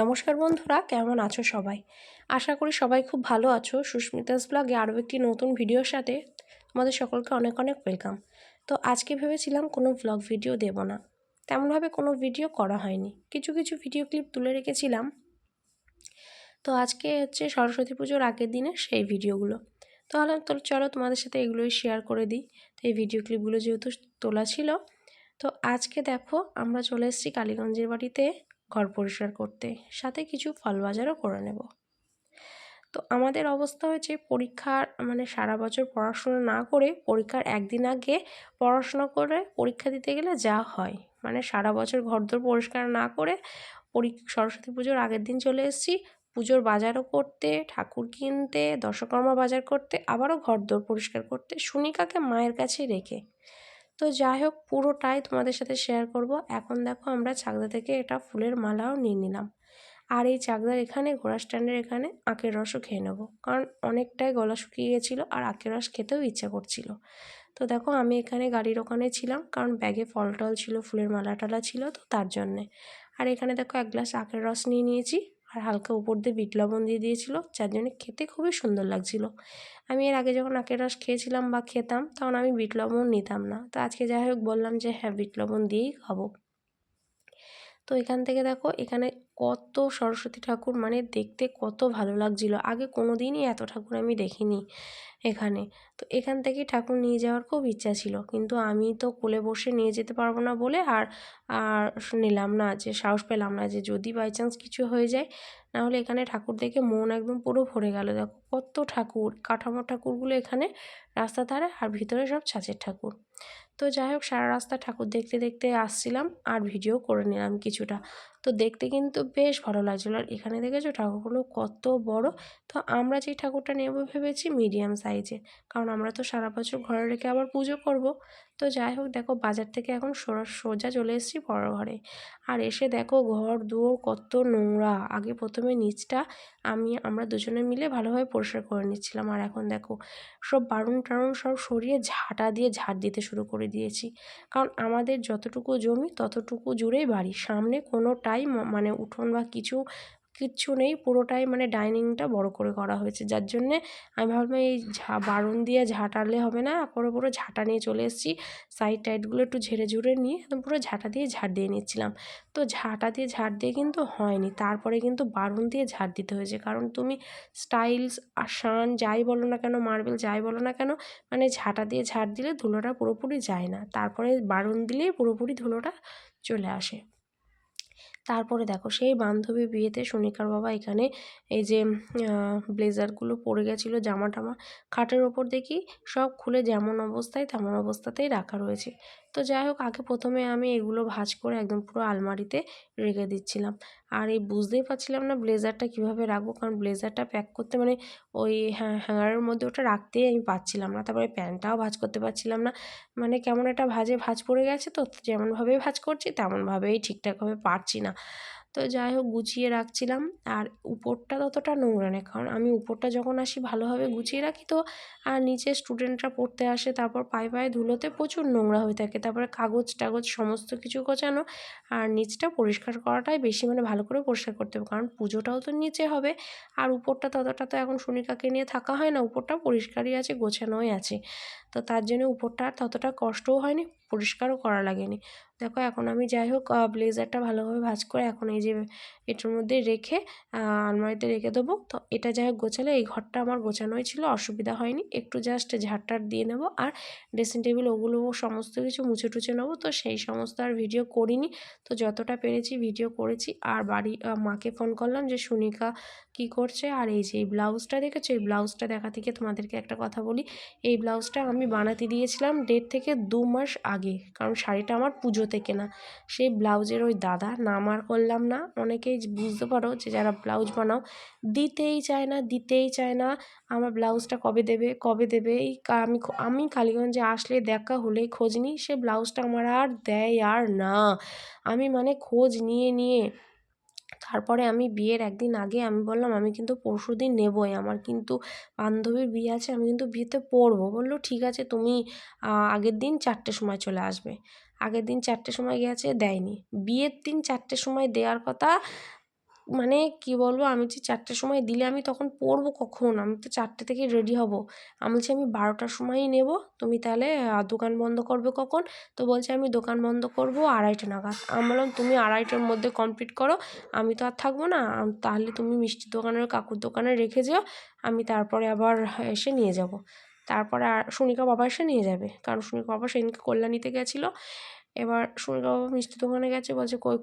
নমস্কার বন্ধুরা, কেমন আছো সবাই? আশা করি সবাই খুব ভালো আছো। সুস্মিতাস ব্লগে আরও একটি নতুন ভিডিওর সাথে তোমাদের সকলকে অনেক অনেক ওয়েলকাম তো আজকে ভেবেছিলাম কোনো ব্লগ ভিডিও দেব না। তেমনভাবে কোনো ভিডিও করা হয়নি। কিছু কিছু ভিডিও ক্লিপ তুলে রেখেছিলাম। তো আজকে হচ্ছে সরস্বতী পুজোর আগের দিনে সেই ভিডিওগুলো তাহলে তো চলো তোমাদের সাথে এগুলোই শেয়ার করে দিই। তো এই ভিডিও ক্লিপগুলো যেহেতু তোলা ছিল, তো আজকে দেখো আমরা চলে এসেছি কালীগঞ্জের বাড়িতে। ঘর পরিষ্কার করতে, সাথে কিছু ফল বাজারও করে নেব। তো আমাদের অবস্থা হয়েছে পরীক্ষার মানে সারা বছর পড়াশোনা না করে পরীক্ষার একদিন আগে পড়াশোনা করে পরীক্ষা দিতে গেলে যা হয়। মানে সারা বছর ঘরদোর পরিষ্কার না করে সরস্বতী পুজোর আগের দিন চলে এসেছি। পুজোর বাজারও করতে, ঠাকুর কিনতে, দশকর্মা বাজার করতে, আবারও ঘরদোর পরিষ্কার করতে সুনিকাকে মায়ের কাছে রেখে। তো যাই হোক, পুরোটাই তোমাদের সাথে শেয়ার করব। এখন দেখো আমরা চাকদা থেকে এটা ফুলের মালাও নিয়ে নিলাম। আর এই চাকদার এখানে, ঘোড়া স্ট্যান্ডের এখানে আখের রসও খেয়ে নেব। কারণ অনেকটাই গলা শুকিয়ে গেছিল আর আখের রস খেতেও ইচ্ছা করছিল। তো দেখো, আমি এখানে গাড়ির ওখানে ছিলাম, কারণ ব্যাগে ফল টল ছিল, ফুলের মালা টালা ছিল, তো তার জন্যে। আর এখানে দেখো এক গ্লাস আখের রস নিয়ে নিয়েছি। আর হালকা উপর দিয়ে বিট লবণ দিয়ে দিয়েছিল, যার জন্য খেতে খুবই সুন্দর লাগছিল। আমি এর আগে যখন আখের রস খেয়েছিলাম বা খেতাম, তখন আমি বিট লবণ নিতাম না। তো আজকে যাই হোক বললাম যে হ্যাঁ বিট লবণ দিয়েই খাব। তো এখান থেকে দেখো এখানে কত সরস্বতী ঠাকুর মানে দেখতে কত ভালো লাগছিল। আগে কোনো দিনই এত ঠাকুর আমি দেখিনি এখানে। তো এখান থেকেই ঠাকুর নিয়ে যাওয়ার খুব ইচ্ছা ছিল, কিন্তু আমি তো কোলে বসে নিয়ে যেতে পারব না বলে আর আর নিলাম না যে, সাহস পেলাম না যে, যদি বাই চান্স কিছু হয়ে যায় নাহলে এখানে ঠাকুর দেখে মন একদম পুরো ভরে গেল। দেখো কত ঠাকুর কাঠামো ঠাকুরগুলো এখানে রাস্তা ধারে আর ভিতরে সব ছাঁচের ঠাকুর। তো যাই হোক, সারা রাস্তা ঠাকুর দেখতে দেখতে আসছিলাম আর ভিডিও করে নিলাম কিছুটা। তো দেখতে কিন্তু বেশ ভালো লাগছিল। আর এখানে দেখেছ ঠাকুরগুলো কত বড়? তো আমরা যেই ঠাকুরটা নেব ভেবেছি মিডিয়াম সাইজে কারণ আমরা তো সারা বছর ঘরে রেখে আবার পুজো করব। তো যাই হোক, দেখো বাজার থেকে এখন সোজা চলে এসেছি বড় ঘরে। আর এসে দেখো ঘর, দুয়ার কত নোংরা। আগে প্রথমে নিচটা আমি, আমরা দুজনে মিলে ভালোভাবে পরিষ্কার করে নিচ্ছিলাম। আর এখন দেখো সব বারুন টারুন সব সরিয়ে ঝাঁটা দিয়ে ঝাড় দিতে শুরু করে দিয়েছি। কারণ আমাদের যতটুকু জমি ততটুকু জুড়েই বাড়ি। সামনে কোনোটাই মানে উঠোন বা কিছু কিচ্ছু নেই, পুরোটাই মানে ডাইনিংটা বড় করে করা হয়েছে। যার জন্যে আমি ভাবলাম এই ঝা, বারুন দিয়ে ঝাঁটালে হবে না পুরো পুরো ঝাঁটা নিয়ে চলে এসেছি। সাইড টাইডগুলো একটু ঝেড়ে ঝুড়ে নিয়ে একদম পুরো ঝাঁটা দিয়ে ঝাড় দিয়ে নিচ্ছিলাম। তো ঝাঁটা দিয়ে ঝাড় দিয়ে কিন্তু হয়নি, তারপরে কিন্তু বারুন দিয়ে ঝাড় দিতে হয়েছে। কারণ তুমি স্টাইলস আসান যাই বলো না কেন মার্বেল যাই বলো না কেন মানে ঝাঁটা দিয়ে ঝাড় দিলে ধুলোটা পুরোপুরি যায় না। তারপরে বারুন দিলেই পুরোপুরি ধুলোটা চলে আসে। তারপরে দেখো সেই বান্ধবী বিয়েতে সোনিকার বাবা এখানে এই যে ব্লেজারগুলো পরে গেছিল জামা টামা খাটের ওপর দেখি সব খুলে যেমন অবস্থায় তেমন অবস্থাতেই রাখা রয়েছে। তো যাই হোক, আগে প্রথমে আমি এগুলো ভাজ করে একদম পুরো আলমারিতে রেখে দিচ্ছিলাম। আর এই বুঝতেই পারছিলাম না ব্লেজারটা কীভাবে রাখব, কারণ ব্লেজারটা প্যাক করতে মানে ওই হ্যাঙ্গারের মধ্যে ওটা রাখতেই আমি পাচ্ছিলাম না। তারপরে প্যান্টটাও ভাজ করতে পারছিলাম না। মানে কেমন একটা ভাজে ভাজ পড়ে গেছে তো, যেমনভাবেই ভাজ করছি, তেমনভাবেই ঠিকঠাকভাবে পারছি না। তো যাই হোক গুছিয়ে রাখছিলাম। আর উপরটা ততটা নোংরা নেই কারণ আমি উপরটা যখন আসি ভালোভাবে গুছিয়ে রাখি তো আর নিচে স্টুডেন্টরা পড়তে আসে, তারপর পায়ে পায়ে ধুলোতে প্রচুর নোংরা হয়ে থাকে। তারপরে কাগজ টাগজ সমস্ত কিছু গোছানো আর নিচটা পরিষ্কার করাটাই বেশি মানে ভালো করে পরিষ্কার করতে হবে, কারণ পুজোটাও তো নিচে হবে। আর উপরটা ততটা তো এখন শনিকাকে নিয়ে থাকা হয় না উপরটা পরিষ্কারই আছে, গোছানোই আছে। তো তার জন্য উপরটা আর ততটা কষ্টও হয়নি। পরিষ্কারও করা লাগেনি। দেখো এখন আমি যাই হোক ব্লেজারটা ভালোভাবে ভাজ করে এখন এই যে এটার মধ্যে রেখে আলমারিতে রেখে দেবো। তো এটা যাই হোক গোছালে, এই ঘরটা আমার গোছানোই ছিল, অসুবিধা হয়নি। একটু জাস্ট ঝাড়টার দিয়ে নেব আর ড্রেসিং টেবিল ওগুলো সমস্ত কিছু মুছে টুছে নেব। তো সেই সমস্ত আর ভিডিও করিনি। তো যতটা পেরেছি ভিডিও করেছি। আর বাড়ি মাকে ফোন করলাম যে, সুনিকা কি করছে? আর এই যে এই ব্লাউজটা দেখেছ? এই ব্লাউজটা দেখা থেকে তোমাদেরকে একটা কথা বলি। এই ব্লাউজটা আমি বানাতে দিয়েছিলাম ডেট থেকে দু মাস আগে। কারণ শাড়িটা আমার পুজো থেকে না সেই ব্লাউজের ওই দাদা নাম আর করলাম না। অনেকেই বুঝতে পারো যে যারা ব্লাউজ বানাও, দিতেই চায় না, দিতেই চায় না, আমার ব্লাউজটা কবে দেবে কবে দেবে? এই আমি আমি কালীগঞ্জে আসলে দেখা হলেই খোঁজ নিই, সে ব্লাউজটা আমার আর দেয় আর না। আমি মানে খোঁজ নিয়ে নিয়ে তারপরে আমি বিয়ের একদিন আগে আমি বললাম, আমি কিন্তু পরশু দিন নেবই, আমার কিন্তু বান্ধবীর বিয়ে আছে, আমি কিন্তু বিয়েতে পরবো। বলল, ঠিক আছে, তুমি আগের দিন চারটের সময় চলে আসবে। আগের দিন চারটের সময় গিয়েছে, দেয়নি। বিয়ের দিন চারটের সময় দেওয়ার কথা মানে কি বলব? আমি যে চারটের সময় দিলে আমি তখন পড়ব কখন? আমি তো চারটে থেকে রেডি হব। আমি বলছি, আমি বারোটার সময়ই নেব। তুমি তাহলে দোকান বন্ধ করবে কখন? তো বলছে, আমি দোকান বন্ধ করব আড়াইটে নাগাদ। আমি বললাম, তুমি আড়াইটের মধ্যে কমপ্লিট করো। আমি তো আর থাকব না। তাহলে তুমি মিষ্টির দোকানের, কাকুর দোকানে রেখে যেও। আমি তারপরে আবার এসে নিয়ে যাব। তারপরে আর সুনিকা বাবা এসে নিয়ে যাবে। কারণ সুনিকা বাবা সেদিনকে কল্যাণীতে গেছিল। এবার সুনিকা বাবা মিষ্টি দোকানে গেছে। বলছে, কই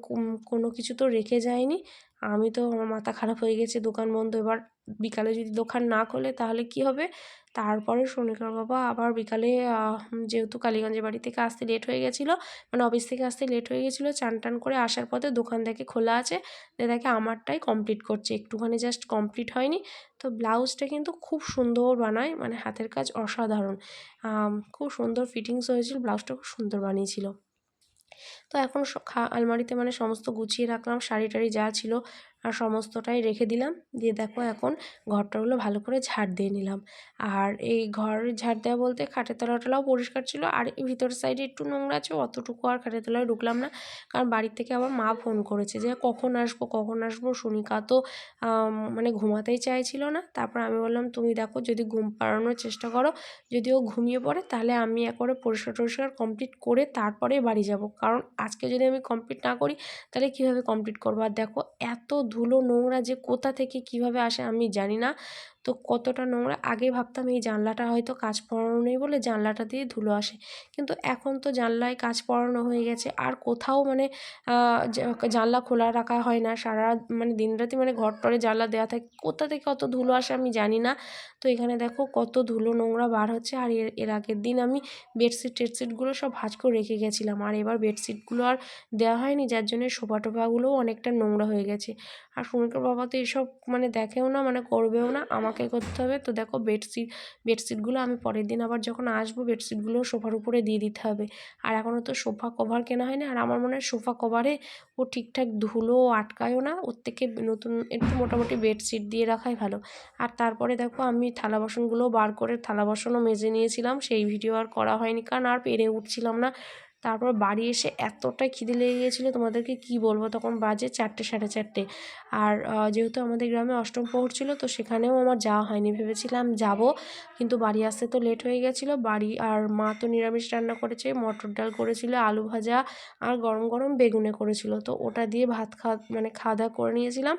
কোনো কিছু তো রেখে যায়নি। আমি তো আমার মাথা খারাপ হয়ে গেছে, দোকান বন্ধ। এবার বিকালে যদি দোকান না খোলে তাহলে কি হবে? তারপরে সোনিকার বাবা আবার বিকালে যেহেতু কালীগঞ্জের বাড়ি থেকে আসতে লেট হয়ে গেছিল মানে অফিস থেকে আসতে লেট হয়ে গেছিল, চান টান করে আসার পথে দোকান দেখে খোলা আছে দেখে আমারটাই কমপ্লিট করছে। একটুখানি জাস্ট কমপ্লিট হয়নি। তো ব্লাউজটা কিন্তু খুব সুন্দর বানায় মানে হাতের কাজ অসাধারণ। খুব সুন্দর ফিটিংস হয়েছিল, ব্লাউজটা খুব সুন্দর বানিয়েছিল। তো এখন আলমারিতে মানে সমস্ত গুছিয়ে রাখলাম শাড়ি টাড়ি যা ছিল আর সমস্তটাই রেখে দিলাম। দিয়ে দেখো এখন ঘরটাগুলো ভালো করে ঝাড় দিয়ে নিলাম। আর এই ঘর ঝাড় দেওয়া বলতে খাটের তলাটাও পরিষ্কার ছিল। আর এই ভিতরের সাইডে একটু নোংরা আছে, অতটুকু আর খাটের তলায় ঢুকলাম না। কারণ বাড়ির থেকে আবার মা ফোন করেছে যে, কখন আসব কখন আসব? সুনিকা তো মানে ঘুমাতেই চাইছিল না। তারপর আমি বললাম, তুমি দেখো, যদি ঘুম পাড়ানোর চেষ্টা করো, যদি ও ঘুমিয়ে পড়ে, তাহলে আমি একবারে পরিষ্কার টরিষ্কার কমপ্লিট করে তারপরে বাড়ি যাব। কারণ আজকে যদি আমি কমপ্লিট না করি, তাহলে কীভাবে কমপ্লিট করব? আর দেখো, এত ধুলো নোংরা যে কোথা থেকে কীভাবে আসে আমি জানি না। তো কতটা নোংরা? আগে ভাবতাম এই জানলাটা হয়তো কাজ পড়ানো নেই বলে জানলাটা দিয়ে ধুলো আসে। কিন্তু এখন তো জানলায় কাজ পড়ানো হয়ে গেছে। আর কোথাও মানে জানলা খোলা রাখা হয় না। সারা মানে দিনরাতি মানে ঘর টরে জানলা দেওয়া থাকে। কোথা থেকে কত ধুলো আসে আমি জানি না। তো এখানে দেখো কত ধুলো নোংরা বার হচ্ছে। আর এর এর আগের দিন আমি বেডশিট টেডশিটগুলো সব ভাজ করে রেখে গেছিলাম। আর এবার বেডশিটগুলো আর দেওয়া হয়নি। যার জন্য সোফা টোফাগুলোও অনেকটা নোংরা হয়ে গেছে। আর সুমিকার বাবা তো এসব মানে দেখেও না মানে করবেও না, আমাকে করতে হবে। তো দেখো বেডশিট, বেডশিটগুলো আমি পরের দিন আবার যখন আসব, বেডশিটগুলো সোফার উপরে দিয়ে দিতে হবে। আর এখনও তো সোফা কভার কেনা হয়নি আর আমার মনে হয় সোফা কভারে ও ঠিকঠাক ধুলো আটকায়ও না, ওর থেকে নতুন একটু মোটামুটি বেডশিট দিয়ে রাখাই ভালো। আর তারপরে দেখো আমি থালা বাসনগুলো বার করে, থালা বাসনও মেজে নিয়েছিলাম, সেই ভিডিও আর করা হয়নি, কারণ আর পেরে উঠছিলাম না। তারপর বাড়ি এসে এতটাই খিদে লেগে গিয়েছিল তোমাদেরকে কি বলব? তখন বাজে চারটে, সাড়ে চারটে। আর যেহেতু আমাদের গ্রামে অষ্টম প্রহর ছিল, তো সেখানেও আমার যাওয়া হয়নি। ভেবেছিলাম যাব, কিন্তু বাড়ি আসতে তো লেট হয়ে গেছিল। বাড়ি আর মা তো নিরামিষ রান্না করেছে, মটর ডাল করেছিল, আলু ভাজা আর গরম গরম বেগুনে করেছিল। তো ওটা দিয়ে ভাত খাওয়া মানে খাওয়া দাওয়া করে নিয়েছিলাম।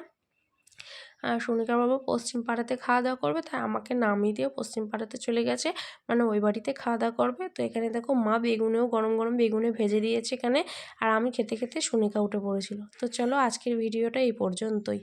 সোনিকার বাবা পশ্চিম পাড়াতে খাওয়া দাওয়া করবে, তাই আমাকে নামিয়ে দিয়ে পশ্চিম পাড়াতে চলে গেছে। মানে ওই বাড়িতে খাওয়া দাওয়া করবে। তো এখানে দেখো মা বেগুনেও গরম গরম বেগুনে ভেজে দিয়েছে এখানে। আর আমি খেতে খেতে সোনিকা উঠে পড়েছিল। তো চলো আজকের ভিডিওটা এই পর্যন্তই।